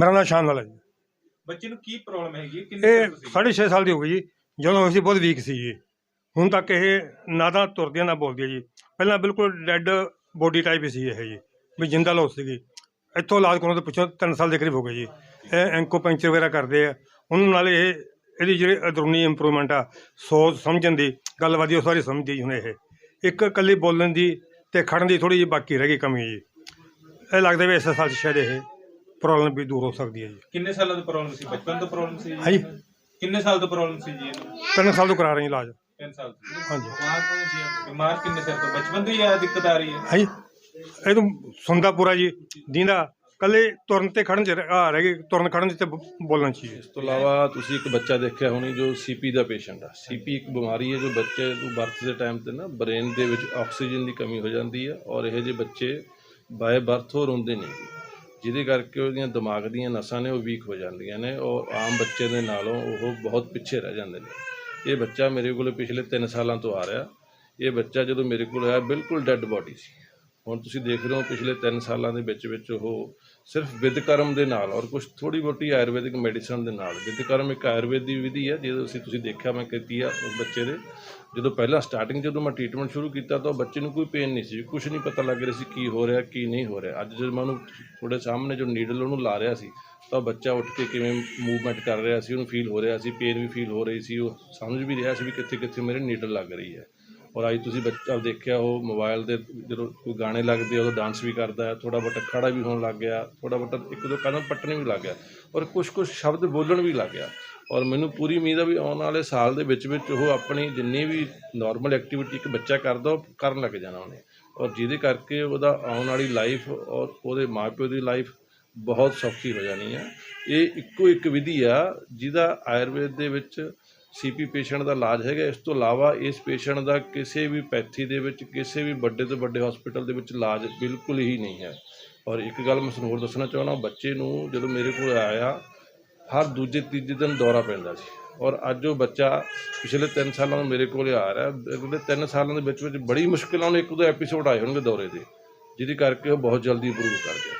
ਮੇਰਾ ਨਾਮ ਸ਼ਾਨ ਵਾਲਾ ਜੀ। ਬੱਚੇ ਨੂੰ ਕੀ ਪ੍ਰੋਬਲਮ ਹੈਗੀ ਹੈ? ਕਿੰਨੇ ਇਹ ਸਾਲ ਤੁਸੀਂ ਸਾਢੇ ਛੇ ਸਾਲ ਦੀ ਹੋ ਗਈ ਜੀ। ਜਦੋਂ ਅਸੀਂ ਬਹੁਤ ਵੀਕ ਸੀ ਜੀ। ਹੁਣ ਤੱਕ ਇਹ ਨਾ ਤਾਂ ਤੁਰਦੀ ਨਾ ਬੋਲਦੀ ਹੈ ਜੀ। ਪਹਿਲਾਂ ਬਿਲਕੁਲ ਡੈੱਡ ਬੋਡੀ ਟਾਈਪ ਹੀ ਸੀ ਇਹ ਜੀ। ਵੀ ਜਿੰਦਾ ਲੋਸ ਸੀਗੀ। ਇੱਥੋਂ ਇਲਾਜ ਕਰਾਉਣ ਤੋਂ ਪਿੱਛੋਂ 3 ਸਾਲ ਦੇ ਕਰੀਬ ਹੋ ਗਏ ਜੀ। ਇਹ ਐਂਕੋ ਪੈਂਚਰ ਵਗੈਰਾ ਕਰਦੇ ਆ। ਉਹਨਾਂ ਨਾਲ ਇਹ ਇਹਦੀ ਜਿਹੜੀ ਅੰਦਰੂਨੀ ਇੰਪਰੂਵਮੈਂਟ ਆ ਸੋਚ ਸਮਝਣ ਦੀ ਗੱਲਬਾਤ ਦੀ ਉਹ ਸਾਰੀ ਸਮਝਦੀ ਜੀ ਹੁਣ ਇਹ। ਇੱਕ ਇਕੱਲੀ ਬੋਲਣ ਦੀ ਤੇ ਖੜਨ ਦੀ ਥੋੜੀ ਜਿਹੀ ਬਾਕੀ ਰਹਿ ਗਈ ਕਮੀ ਜੀ। ਇਹ ਲੱਗਦਾ ਵੀ ਇਸ ਸਾਲ 'ਚ ਸ਼ਾਇਦ ਇਹ ਪ੍ਰੋਬਲਮ ਵੀ ਦੂਰ ਹੋ ਸਕਦੀ ਹੈ ਜੀ। ਕਿੰਨੇ ਸਾਲਾਂ ਤੋਂ ਪ੍ਰੋਬਲਮ ਸੀ? ਬਚਪਨ ਤੋਂ ਪ੍ਰੋਬਲਮ ਸੀ? ਜੀ ਹਾਂਜੀ। ਕਿੰਨੇ ਸਾਲ ਤੋਂ ਪ੍ਰੋਬਲਮ ਸੀ ਜੀ ਇਹਨੂੰ? ਤਿੰਨ ਸਾਲ ਤੋਂ ਕਰਾ ਰਹੇ ਜੀ ਇਲਾਜ। 3 ਸਾਲ ਤੋਂ। ਹਾਂਜੀ। ਬਿਮਾਰ ਕਿੰਨੇ ਸਾਲ ਤੋਂ? ਬਚਪਨ ਤੋਂ ਹੀ ਆ ਦਿੱਕਤ ਆ ਰਹੀ ਹੈ। ਹਾਂਜੀ। ਇਹ ਤਾਂ ਸੁਣਦਾ ਪੂਰਾ ਜੀ। ਦੀਂਦਾ ਕੱਲੇ ਤੁਰਨ ਤੇ ਖੜਨ ਚ ਰਹਿ- ਆ ਰਹਿ ਗਈ ਤੁਰਨ ਖੜਨ ਚ ਤੇ ਬ- ਬੋਲਣ ਚ ਹੀ ਹੈ। ਇਸ ਤੋਂ ਇਲਾਵਾ ਤੁਸੀਂ ਇੱਕ ਬੱਚਾ ਦੇਖਿਆ ਹੋਣੀ ਜੋ ਸੀਪੀ ਦਾ ਪੇਸ਼ੈਂਟ ਆ। ਸੀਪੀ ਇੱਕ ਬਿਮਾਰੀ ਹੈ ਜੋ ਬੱਚੇ ਨੂੰ ਬਰਥ ਦੇ ਟਾਈਮ ਤੇ ਨਾ ਬ੍ਰੇਨ ਦੇ ਵਿੱਚ ਆਕਸੀਜਨ ਦੀ ਕਮੀ ਹੋ ਜਾਂਦੀ ਹੈ ਔਰ ਇਹ ਜਿਹੇ ਬੱਚੇ ਬਾਏ ਬਰਥ ਹੋ ਰੋਂਦੇ ਨਹੀਂ। ਜਿਹਦੇ ਕਰਕੇ ਉਹਦੀਆਂ ਦਿਮਾਗ ਦੀਆਂ ਨਸਾਂ ਨੇ ਉਹ ਵੀਕ ਹੋ ਜਾਂਦੀਆਂ ਨੇ ਔਰ ਆਮ ਬੱਚੇ ਦੇ ਨਾਲੋਂ ਉਹ ਬਹੁਤ ਪਿੱਛੇ ਰਹਿ ਜਾਂਦੇ ਨੇ। ਇਹ ਬੱਚਾ ਮੇਰੇ ਕੋਲ ਪਿਛਲੇ 3 ਸਾਲਾਂ ਤੋਂ ਆ ਰਿਹਾ। ਇਹ ਬੱਚਾ ਜਦੋਂ ਮੇਰੇ ਕੋਲ ਆਇਆ, ਬਿਲਕੁਲ ਡੈੱਡ ਬਾਡੀ ਸੀ। ਹੁਣ ਤੁਸੀਂ ਦੇਖ ਰਹੇ ਹੋ ਪਿਛਲੇ 3 ਸਾਲਾਂ ਦੇ ਵਿੱਚ ਵਿੱਚ ਉਹ ਸਿਰਫ ਵਿਦਕਰਮ ਦੇ ਨਾਲ ਔਰ ਕੁਝ ਥੋੜੀ ਬਹੁਤੀ ਆਯੁਰਵੈਦਿਕ ਮੈਡੀਸਨ ਦੇ ਨਾਲ। ਵਿਦਕਰਮ ਇੱਕ ਆਯੁਰਵੇਦ ਦੀ ਵਿਧੀ ਹੈ ਜਿਹਦੇ ਅਸੀਂ ਤੁਸੀਂ ਦੇਖਿਆ ਮੈਂ ਕੀਤੀ ਆ ਉਸ ਬੱਚੇ ਦੇ। ਜਦੋਂ ਪਹਿਲਾਂ ਸਟਾਰਟਿੰਗ ਜਦੋਂ ਮੈਂ ਟ੍ਰੀਟਮੈਂਟ ਸ਼ੁਰੂ ਕੀਤਾ ਤਾਂ ਉਹ ਬੱਚੇ ਨੂੰ ਕੋਈ ਪੇਨ ਨਹੀਂ ਸੀ ਕੁਝ ਨਹੀਂ ਪਤਾ ਲੱਗ ਰਿਹਾ ਸੀ ਕੀ ਹੋ ਰਿਹਾ, ਕੀ ਨਹੀਂ ਹੋ ਰਿਹਾ। ਅੱਜ ਜਦੋਂ ਮੈਂ ਉਹਨੂੰ ਤੁਹਾਡੇ ਸਾਹਮਣੇ ਜੋ ਨੀਡਲ ਉਹਨੂੰ ਲਾ ਰਿਹਾ ਸੀ, ਤਾਂ ਬੱਚਾ ਉੱਠ ਕੇ ਕਿਵੇਂ ਮੂਵਮੈਂਟ ਕਰ ਰਿਹਾ ਸੀ, ਉਹਨੂੰ ਫੀਲ ਹੋ ਰਿਹਾ ਸੀ ਪੇਨ ਵੀ ਫੀਲ ਹੋ ਰਹੀ ਸੀ, ਉਹ ਸਮਝ ਵੀ ਰਿਹਾ ਸੀ ਵੀ ਕਿੱਥੇ ਕਿੱਥੇ ਮੇਰੇ ਨੀਡਲ ਲੱਗ ਰਹੀ ਹੈ। ਔਰ ਅੱਜ ਤੁਸੀਂ ਬੱਚਾ ਦੇਖਿਆ, ਉਹ ਮੋਬਾਈਲ ਦੇ ਜਦੋਂ ਕੋਈ ਗਾਣੇ ਲੱਗਦੇ ਆ ਉਦੋਂ ਡਾਂਸ ਵੀ ਕਰਦਾ ਹੈ ਥੋੜਾ ਬਹੁਤਾ ਖੜਾ ਵੀ ਹੋਣ ਲੱਗ ਗਿਆ ਥੋੜਾ ਬਹੁਤਾ ਇੱਕ ਦੋ ਕਦਮ ਪੱਟਣ ਵੀ ਲੱਗ ਗਿਆ ਔਰ ਕੁਝ ਕੁਝ ਸ਼ਬਦ ਬੋਲਣ ਵੀ ਲੱਗ ਗਿਆ। ਔਰ ਮੈਨੂੰ ਪੂਰੀ ਉਮੀਦ ਆ ਵੀ ਆਉਣ ਵਾਲੇ ਸਾਲ ਦੇ ਵਿੱਚ ਵਿੱਚ ਉਹ ਆਪਣੀ ਜਿੰਨੀ ਵੀ ਨਾਰਮਲ ਐਕਟੀਵਿਟੀ ਇੱਕ ਬੱਚਾ ਕਰਦਾ, ਉਹ ਕਰਨ ਲੱਗ ਜਾਣਾ ਉਹਨੇ। ਔਰ ਜਿਹਦੇ ਕਰਕੇ ਉਹਦਾ ਆਉਣ ਵਾਲੀ ਲਾਈਫ ਔਰ ਉਹਦੇ ਮਾਪਿਓ ਦੀ ਲਾਈਫ ਬਹੁਤ ਸੌਖੀ ਹੋ ਜਾਣੀ ਹੈ। ਇਹ ਇੱਕੋ ਇੱਕ ਵਿਧੀ ਆ ਜਿਹਦਾ ਆਯੁਰਵੇਦ ਦੇ ਵਿੱਚ ਸੀਪੀ ਪੇਸ਼ੈਂਟ ਦਾ ਇਲਾਜ ਹੈਗਾ, ਇਸ ਤੋਂ ਇਲਾਵਾ ਇਸ ਪੇਸ਼ੈਂਟ ਦਾ ਕਿਸੇ ਵੀ ਪੈਥੀ ਦੇ ਵਿੱਚ, ਕਿਸੇ ਵੀ ਵੱਡੇ ਤੋਂ ਵੱਡੇ ਹਸਪੀਟਲ ਦੇ ਵਿੱਚ ਇਲਾਜ ਬਿਲਕੁਲ ਹੀ ਨਹੀਂ ਹੈ। ਔਰ ਇੱਕ ਗੱਲ ਮੈਂ ਤੁਹਾਨੂੰ ਹੋਰ ਦੱਸਣਾ ਚਾਹੁੰਦਾ, ਬੱਚੇ ਨੂੰ ਜਦੋਂ ਮੇਰੇ ਕੋਲ ਆਇਆ, ਹਰ ਦੂਜੇ ਤੀਜੇ ਦਿਨ ਦੌਰਾ ਪੈਂਦਾ ਸੀ। ਔਰ ਅੱਜ ਉਹ ਬੱਚਾ ਪਿਛਲੇ 3 ਸਾਲਾਂ ਤੋਂ ਮੇਰੇ ਕੋਲ ਆ ਰਿਹਾ, ਅਗਲੇ 3 ਸਾਲਾਂ ਦੇ ਵਿੱਚ ਵਿੱਚ ਬੜੀ ਮੁਸ਼ਕਿਲਾਂ ਨੂੰ ਇੱਕ ਦੋ ਐਪੀਸੋਡ ਆਏ ਹੋਣਗੇ ਦੌਰੇ ਦੇ, ਜਿਹਦੇ ਕਰਕੇ ਉਹ ਬਹੁਤ ਜਲਦੀ ਇੰਪਰੂਵ ਕਰ ਗਿਆ।